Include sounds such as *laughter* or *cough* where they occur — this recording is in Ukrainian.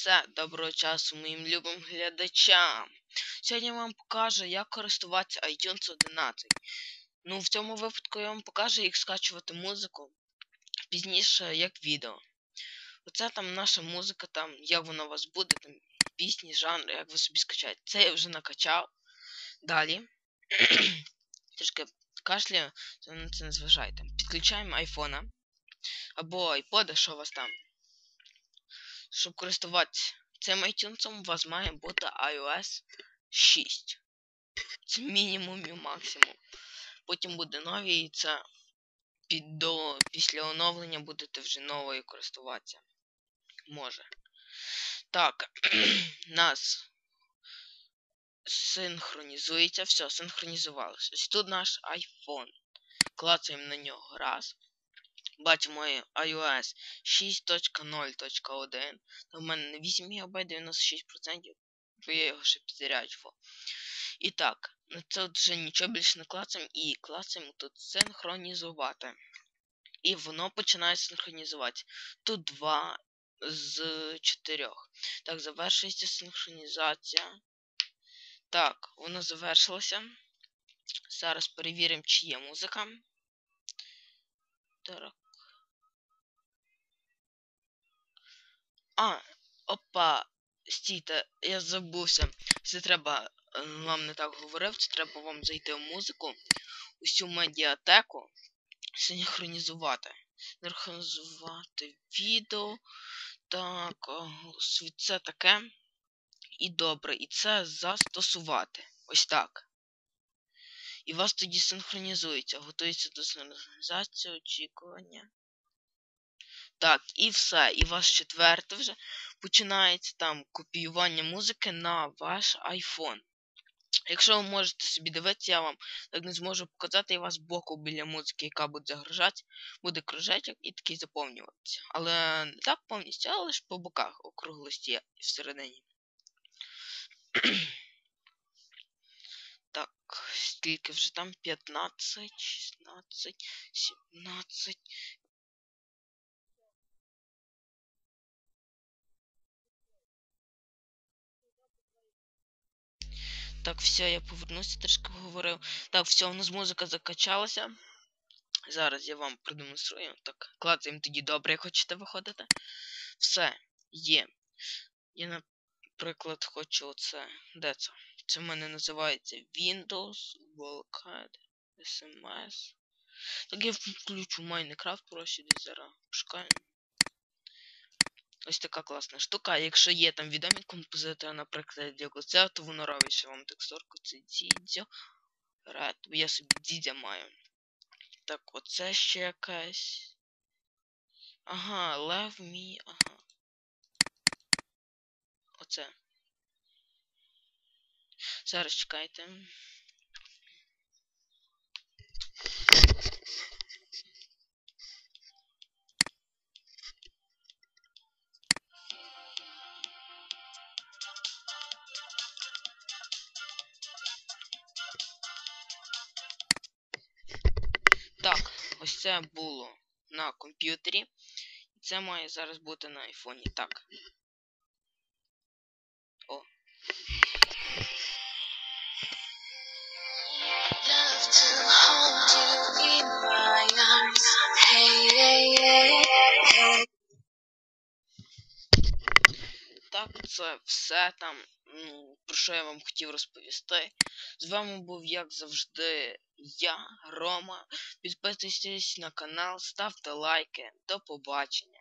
Все, доброго часу моїм любим глядачам. Сьогодні я вам покажу, як користуватися iTunes 11. Ну, в цьому випадку я вам покажу, як скачувати музику пізніше, як відео. Оце там наша музика, там, як вона у вас буде, там пісні, жанри, як ви собі скачаєте. Це я вже накачав. Далі. *clears throat* Трішки кашля, на це не зважайте. Підключаємо айфона або айпода, що у вас там. Щоб користуватися цим iTunes, у вас має бути iOS 6. Це мінімум і максимум. Потім буде нові і це під до, після оновлення будете вже новою користуватися. Може. Так, *clears throat* нас синхронізується, все, синхронізувалося. Ось тут наш iPhone. Клацаємо на нього раз. Бачимо iOS 6.0.1. У мене не 8 ГБ, 96%, бо я його ще підзаряджував. І так, на це вже нічого більше не клацаємо і клацаємо тут синхронізувати. І воно починає синхронізувати. Тут 2 з 4. Так, завершується синхронізація. Так, воно завершилося. Зараз перевіримо, чи є музика. Так. А, опа, стійте, я забувся. Це треба, вам не так говорив, це треба вам зайти в музику, усю медіатеку, синхронізувати. Синхронізувати відео. Так, це таке. І добре, і це застосувати. Ось так. І вас тоді синхронізується. Готується до синхронізації, очікування. Так, і все. І ваш четвертий вже починається там копіювання музики на ваш iPhone. Якщо ви можете собі дивитися, я вам так не зможу показати, і вас боку біля музики, яка буде загружати, буде кружечок і такий заповнюватися. Але не так повністю, але лише по боках округлості і всередині. Так, скільки вже там? 15, 16, 17. Так, все, я повернуся, трішки говорив. Так, все, у нас музика закачалася. Зараз я вам продемонструю. Так, клацаємо тоді добре, як хочете виходити. Все, є. Я, наприклад, хочу оце. Де це? Це в мене називається Windows, Wildcard, SMS. Так я включу Minecraft, проще десь зараз пошукаємо. Ось така класна штука. Якщо є там відомі композитори, наприклад, як оце, то воно робить ще вам текстурку. Це дідзьо. Ред. Я собі дідя маю. Так, оце ще якась. Ага, love me, ага. Оце. Зараз чекайте. Ось це було на комп'ютері. І це має зараз бути на айфоні. Так. О. Так, це все там, про що я вам хотів розповісти. З вами був, як завжди, я, Рома. Підписуйтесь на канал, ставте лайки. До побачення.